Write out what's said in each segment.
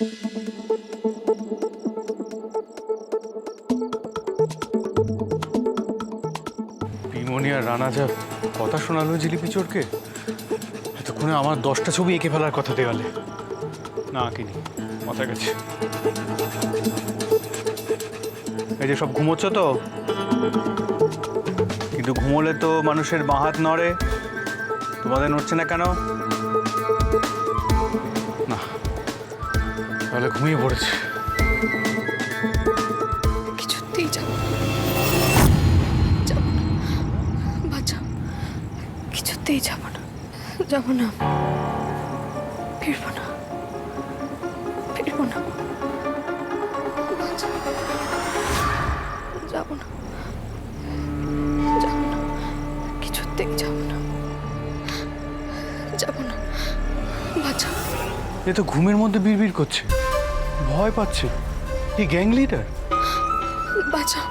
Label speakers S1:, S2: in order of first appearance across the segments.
S1: পিমনি আর রানা যা কথা শোনালো জিলিপি চোরকে? এতক্ষণে আমার দশটা ছবি এঁকে ফেলার কথা দেওয়ালে। না, আঁকিনি। মাথায় গেছে। এই যে সব ঘুমোচ্ছ তো? কিন্তু ঘুমোলে তো মানুষের বাঁ হাত নড়ে। তোমাদের নড়ছে না কেন? তাহলে ঘুমিয়ে পড়েছে
S2: কিছুতেই যাব। যাব না বাঁচাও কিছুতেই যাব না যাব না ফিরবো না ফিরবো না যাব না যাব না কিছুতেই যাব না যাব না বাঁচাও
S1: এ তো ঘুমের মধ্যে বিড়বিড় করছে। ভয় পাচ্ছে। এই গ্যাং লিডার?
S2: বাঁচাও।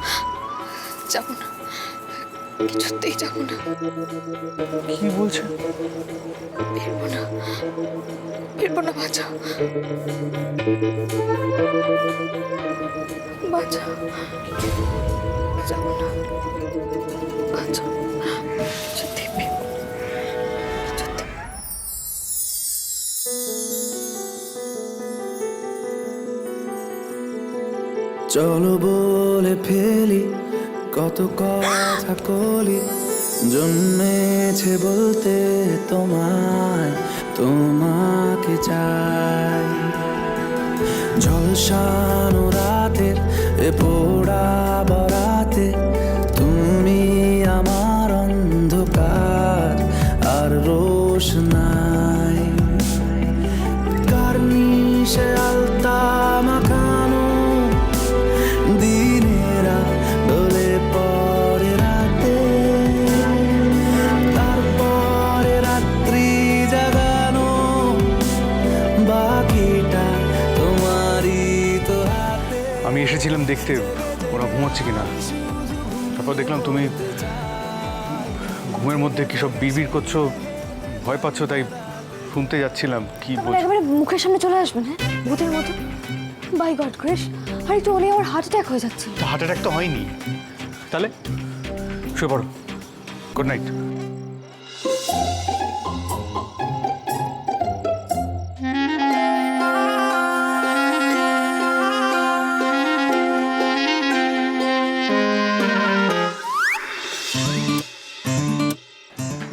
S2: যাব না। কিছুতেই যাব না।
S1: কি বলছে?
S2: ফিরবো না। ফিরবো না বাঁচাও। বাঁচাও। যাব না।
S3: চলো বলে ফেলি, কত কথা কলি, জন্মেছে বলতে তোমায়, তোমাকে চাই। ঝলসানো রাতের এ পোড়া বরাতে, তুমি আমার অন্ধকার, আর রোশনাই কার্নিশে আলতা
S1: আমি এসেছিলাম দেখতে। ওরা ঘুমোচ্ছে কিনা? তারপর দেখলাম তুমি ঘুমের মধ্যে কি সব বিড়বিড় করছ? ভয় পাচ্ছো তাই শুনতে যাচ্ছিলাম। কি
S4: মানে
S1: বলছো?
S4: একেবারে মুখের সামনে চলে আসবেন হ্যাঁ? ভূতের মতো। বাই গড ক্রিস আর একটু হলেই আমার হার্ট অ্যাটাক হয়ে যাচ্ছে।
S1: হার্ট অ্যাটাক তো হয়নি। তাহলে শুয়ে পড়ো। Good night.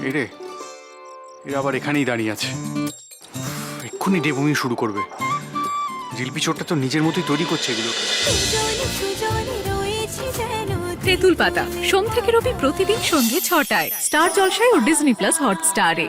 S1: এরে এরা আবার এখানেই দাঁড়িয়ে আছে। এক্ষুনি ডেবমি শুরু করবে। জিলপি চোরটা তো নিজের মতোই তৈরি করছে এগুলোকে
S5: তেঁতুল পাতা, সোম থেকে রবি প্রতিদিন সন্ধ্যে ছটায়। স্টার জলসায় ও ডিজনি প্লাস হটস্টারে।